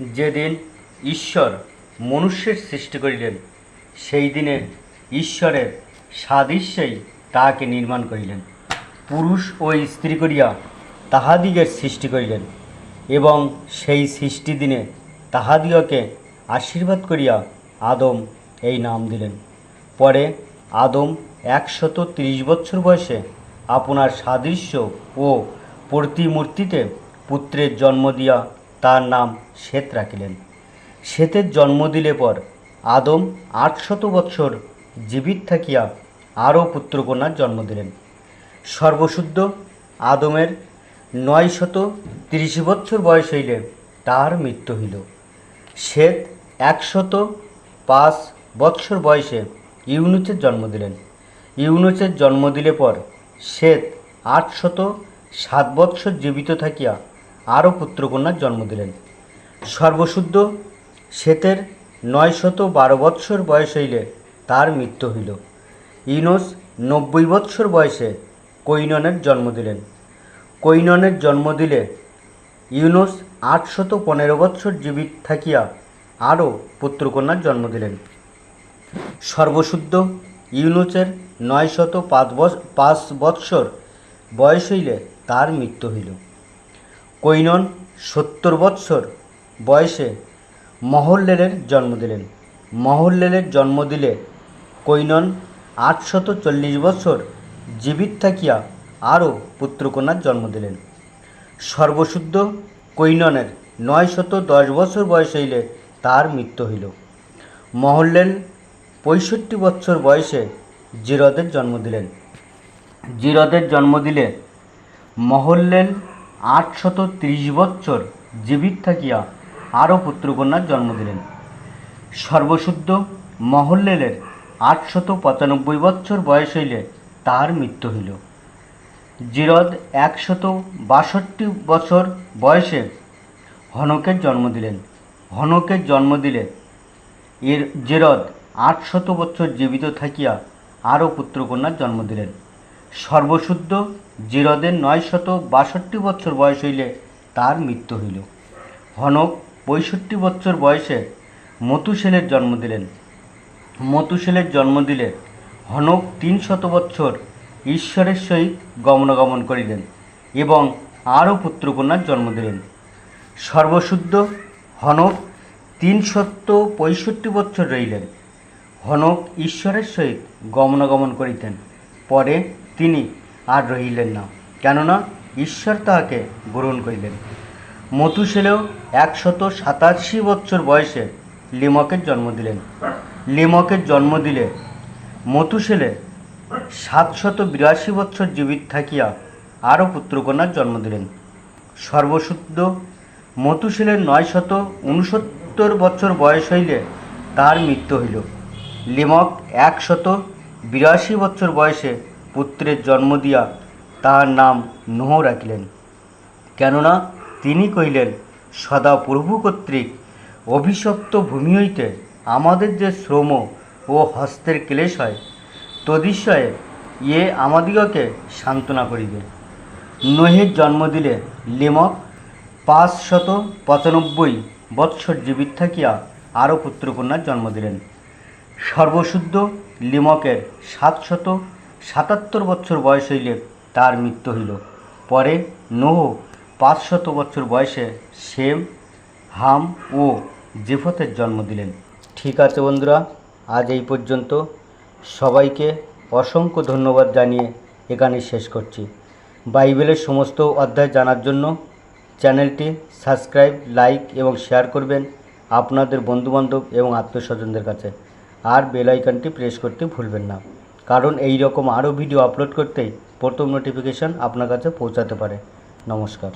যেদিন ঈশ্বর মনুষ্যের সৃষ্টি করিলেন, সেই দিনে ঈশ্বরের সাদৃশ্যেই তাহাকে নির্মাণ করিলেন। পুরুষ ও স্ত্রী করিয়া তাহাদিগের সৃষ্টি করিলেন এবং সেই সৃষ্টি দিনে তাহাদিগকে আশীর্বাদ করিয়া আদম এই নাম দিলেন। পরে আদম একশত তিরিশ বছর বয়সে আপনার সাদৃশ্য ও প্রতিমূর্তিতে পুত্রের জন্ম দিয়া তার নাম শ্বেত রাখিলেন। শ্বেতের জন্ম দিলে পর আদম আটশত বৎসর জীবিত থাকিয়া আরও পুত্রকন্যার জন্ম দিলেন। সর্বশুদ্ধ আদমের নয় শত তিরিশ বৎসর বয়স হইলে তার মৃত্যু হইল। শ্বেত একশত পাঁচ বৎসর বয়সে ইউনুচের জন্ম দিলেন। ইউনুচের জন্ম দিলে পর শ্বেত আটশত সাত বৎসর জীবিত থাকিয়া আরও পুত্রকন্যার জন্ম দিলেন। সর্বশুদ্ধ শ্বেতের নয় শত বারো বৎসর বয়স হইলে তার মৃত্যু হইল। ইউনুস নব্বই বৎসর বয়সে কৈননের জন্ম দিলেন। কৈননের জন্ম দিলে ইউনুস আটশত পনেরো বৎসর জীবিত থাকিয়া আরও পুত্রকন্যার জন্ম দিলেন। সর্বশুদ্ধ ইউনুসের নয় শত পাঁচ বৎসর বয়স হইলে তার মৃত্যু হইল। কৈনন সত্তর বৎসর বয়সে মহল্লেলের জন্ম দিলেন। মহল্লেলের জন্ম দিলে কৈনন আটশত চল্লিশ বৎসর জীবিত থাকিয়া আরও পুত্রকন্যার জন্ম দিলেন। সর্বশুদ্ধ কৈননের নয় শত দশ বছর বয়স হইলে তার মৃত্যু হইল। মহল্লেল পঁয়ষট্টি বৎসর বয়সে জিরদের জন্ম দিলেন। জিরদের জন্ম দিলে মহল্লেল আটশত ত্রিশ বৎসর জীবিত থাকিয়া আরও পুত্রকন্যার জন্ম দিলেন। সর্বশুদ্ধ মহল্লেলের আটশত পঁচানব্বই বৎসর বয়স হইলে তার মৃত্যু হইল। জিরদ একশত বাষট্টি বছর বয়সে হনকের জন্ম দিলেন। হনকের জন্ম দিলে এর জেরদ আটশত বছর জীবিত থাকিয়া আরও পুত্রকন্যার জন্ম দিলেন। সর্বশুদ্ধ জিরদের নয় শত বাষট্টি বছর বয়স হইলে তার মৃত্যু হইল। হনক পঁয়ষট্টি বছর বয়সে মতুশেলের জন্ম দিলেন। মতুশেলের জন্ম দিলে হনক তিন শত বৎসর ঈশ্বরের সহিত গমনাগমন করিলেন এবং আরও পুত্রকন্যার জন্ম দিলেন। সর্বশুদ্ধ হনক তিন শত পঁয়ষট্টি বৎসর রইলেন। হনক ঈশ্বরের সহিত গমনাগমন করিতেন। পরে তিনি আর রহিলেন না। কেননা ঈশ্বর তাহাকে গ্রহণ করিলেন। মতুশেলেও একশত সাতাশি বৎসর বয়সে লিমকের জন্ম দিলেন। লিমকের জন্ম দিলে মতুশেলে সাতশত বিরাশি বৎসর জীবিত থাকিয়া আরও পুত্রকন্যার জন্ম দিলেন। সর্বশুদ্ধ মতুশেলের নয় শত উনসত্তর বছর বয়স হইলে তার মৃত্যু হইল। লিমক একশত বিরাশি বছর বয়সে পুত্রের জন্ম দিয়া তাহার নাম নোহ রাখিলেন। কেননা তিনি কহিলেন, সদা প্রভু কর্তৃক অভিশপ্ত ভূমি হইতে আমাদের যে শ্রম ও হস্তের ক্লেশ হয় তদিশয়ে ইয়ে আমাদিগকে সান্ত্বনা করিবে। নোহের জন্ম দিলে লিমক পাঁচশত পঁচানব্বই বৎসর জীবিত থাকিয়া আরও পুত্রকন্যার জন্ম দিলেন। সর্বশুদ্ধ লিমকের সাতশত সাতাত্তর বছর বয়স হইলে তার মৃত্যু হইল। পরে নোহ পাঁচশত বছর বয়সে সেম, হাম ও জেফতের জন্ম দিলেন। ঠিক আছে বন্ধুরা, আজ এই পর্যন্ত। সবাইকে অসংখ্য ধন্যবাদ জানিয়ে এখানে শেষ করছি। বাইবেলের সমস্ত অধ্যায় জানার জন্য চ্যানেলটি সাবস্ক্রাইব, লাইক এবং শেয়ার করবেন আপনাদের বন্ধুবান্ধব এবং আত্মীয়স্বজনদের কাছে। আর বেল আইকনটি প্রেস করতে ভুলবেন না। কারণ এই রকম আরও ভিডিও আপলোড করতেই প্রথম নোটিফিকেশান আপনার কাছে পৌঁছাতে পারে। নমস্কার।